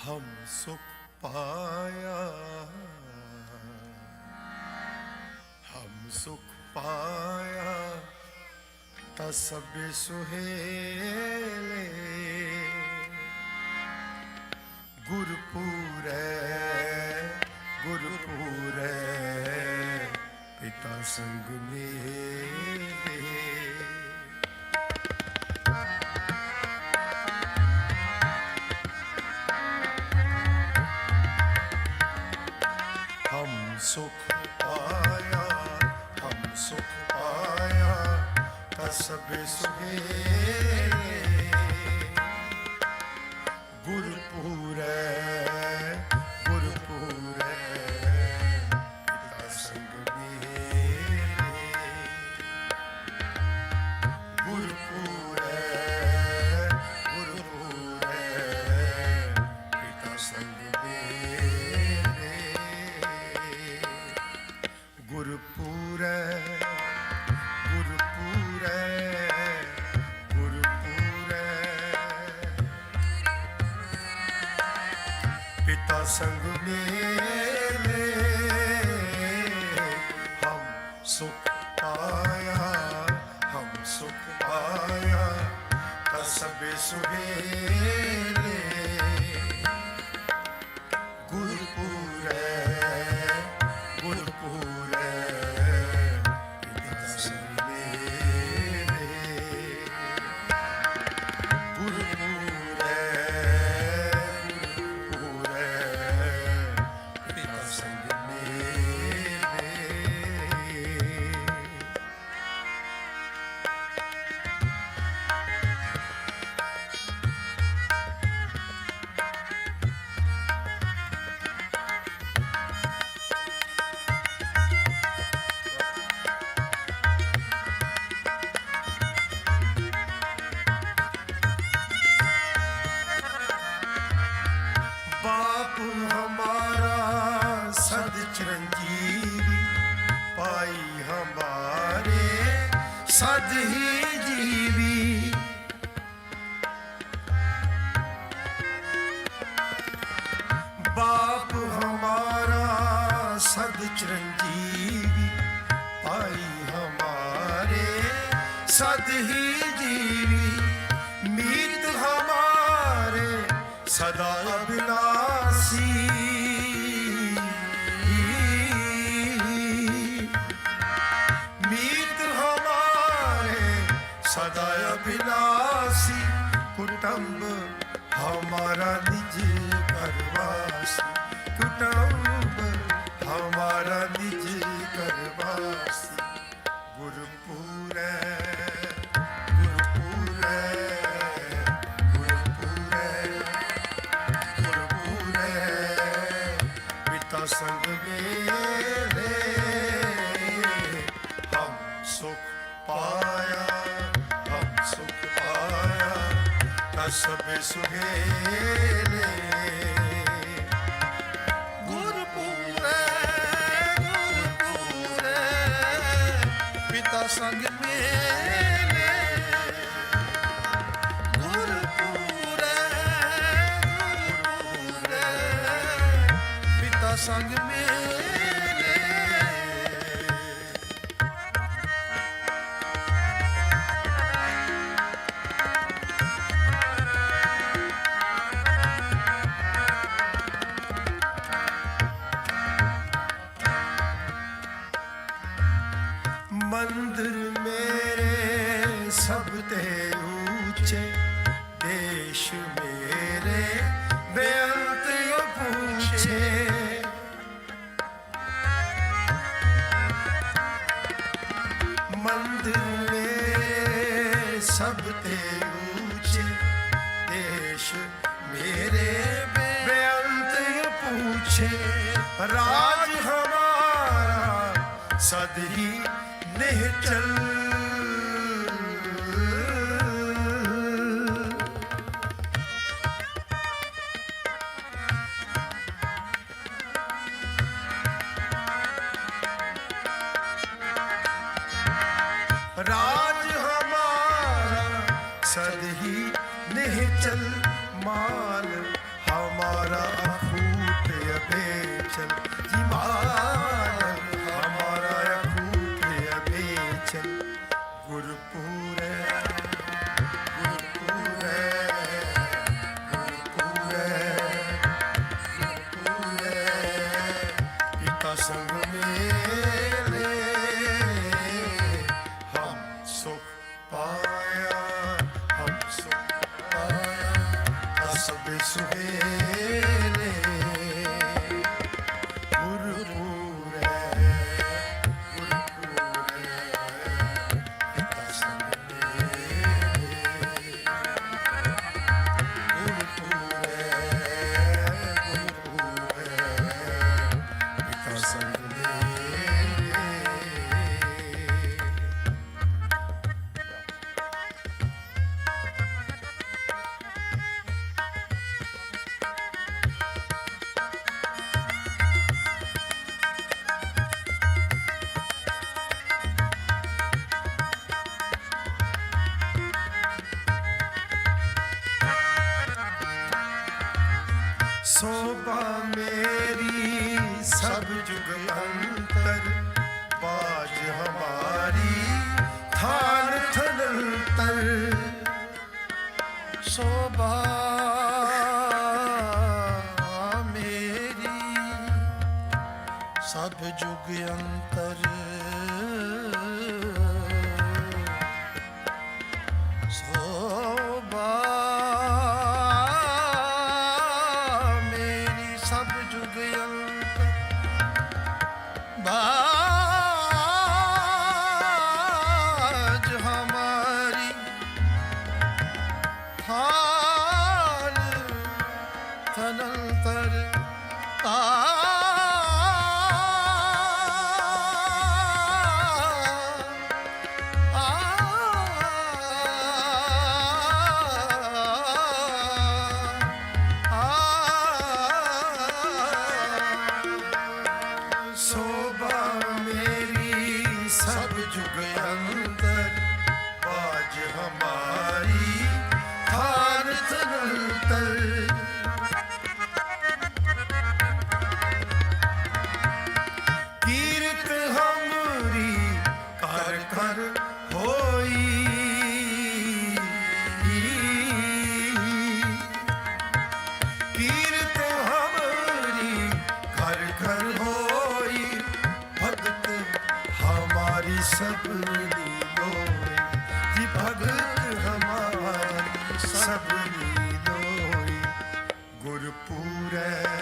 ਹਮ ਸੁਖ ਪਾਇਆ ਹਮ ਸੁਖ ਪਾਇਆ ਤਾਂ ਸਭੇ ਸੁਹੇਲੇ ਗੁਰਪੂਰੈ ਗੁਰਪੂਰੈ ਪਿਤਾ ਸੰਗ ਮੇਰੇ ਸੁਖ ਪਾਇਆ, ਹਮ ਸੁਖ ਪਾਇਆ, ਤਾਂ ਸਭੇ ਸੁਹੇਲੇ ਗੁਰਪੂਰੈ ਗੁਰਪੂਰੈ ਪਿਤਾ ਸੰਗ ਮੇਰੇ। ਗੁਰਪੂਰੈ ਗੁਰਪੂਰੈ ਪਿਤਾ ਸੰਗ ਮੇਰੇ। ਪਿਤਾ ਸੰਗ ਮੇਲੇ ਹਮ ਸੁਖ ਪਾਇਆ ਹਮ ਸੁਖ ਪਾਇਆ ਤਾਂ ਬਾਪ ਹਮਾਰਾ ਸਦ ਚਰੰਜੀਵੀ ਪਾਈ ਹਮਾਰੇ ਸਦ ਹੀ ਜੀਵੀ, ਮੀਤ ਹਮਾਰੇ ਸਦਾ ਅਬਿਨਾਸੀ ਮੀਤ ਹਮਾਰੇ ਸਦਾ ਅਬਿਨਾਸੀ ਕੁਟੰਬ ਹਮਾਰਾ ਨਿਜ ਕਰਵਾਸੀ। ਕੁਟੰਬ ਹਮਾਰਾ ਨਿਜ ਕਰਵਾਸੀ। ਗੁਰਪੂਰੈ ਗੁਰਪੂਰੈ ਗੁਰਪੂਰੈ ਗੁਰਪੂਰੈ। ਪਿਤਾ ਸੰਗ ਮੇਰੇ ਹਮ ਸੁਖ ਪਾਇਆ, ਹਮ ਸੁਖ ਪਾਇਆ। ਤਾਂ ਸਭੇ ਸੰਗ ਮੇਲੇ ਗੁਰਪੂਰੈ ਗੁਰਪੂਰੈ ਪਿਤਾ ਸੰਗ ਮੇਲੇ। ਸਭ ਤੇ ਉੱਚੇ ਦੇਸ਼ ਮੇਰੇ ਬੇਅੰਤ ਪੂਛੇ ਰਾਜ ਹਮਾਰਾ ਸਦ ਹੀ ਨਿਹਚਲ ਰਾਜ सद ही नहीं चल माल हमारा ਸੋਭਾ ਮੇਰੀ ਸਭ ਜੁਗ ਅੰਤਰ ਬਾਜ ਹਮਾਰੀ ਥਾਨ ਥਨੰਤਰ। ਸੋਭਾ ਮੇਰੀ ਸਭ ਜੁਗ ਅੰਤਰ ਸਭਨੀ ਦੋਈ ਗੁਰ ਪੂਰੈ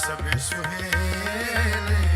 ਸਭੇ ਸੁਹੇਲੇ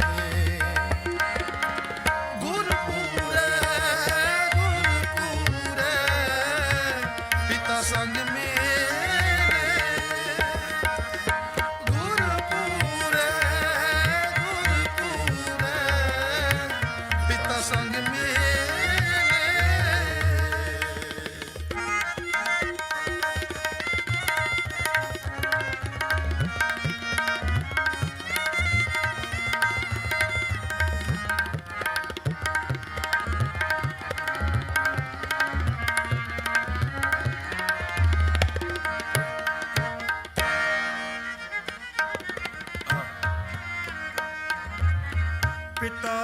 पिता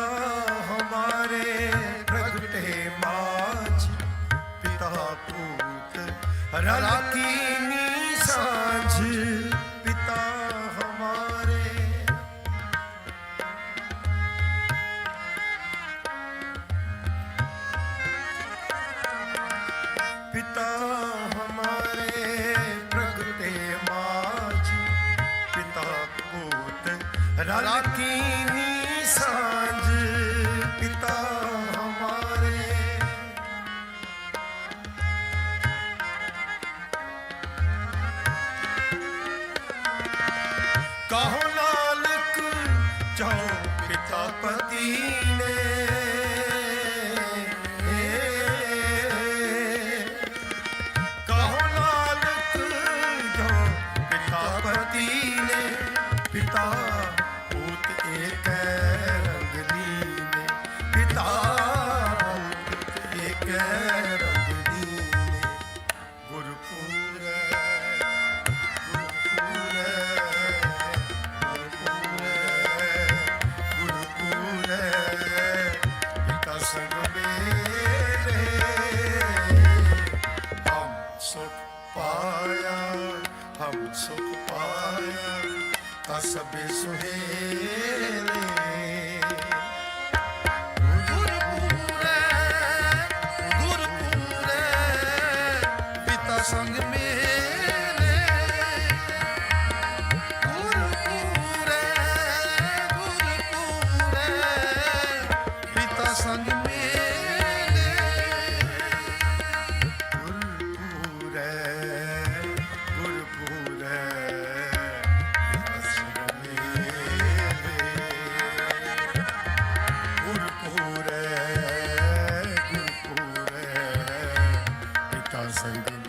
हमारे प्रगटे माछ। पिता पूत रलकी साँझ। पिता हमारे। पिता हमारे प्रगटे माछ। पिता पूत रलकी कहो ਪਾਇਆ ਹਮ ਸੁਖ ਪਾਇਆ ਤਾਂ ਸਭੇ ਸੁਹੇਲੇ ਗੁਰਪੂਰੇ ਗੁਰਪੂਰੇ ਪਿਤਾ ਸੰਗ 三个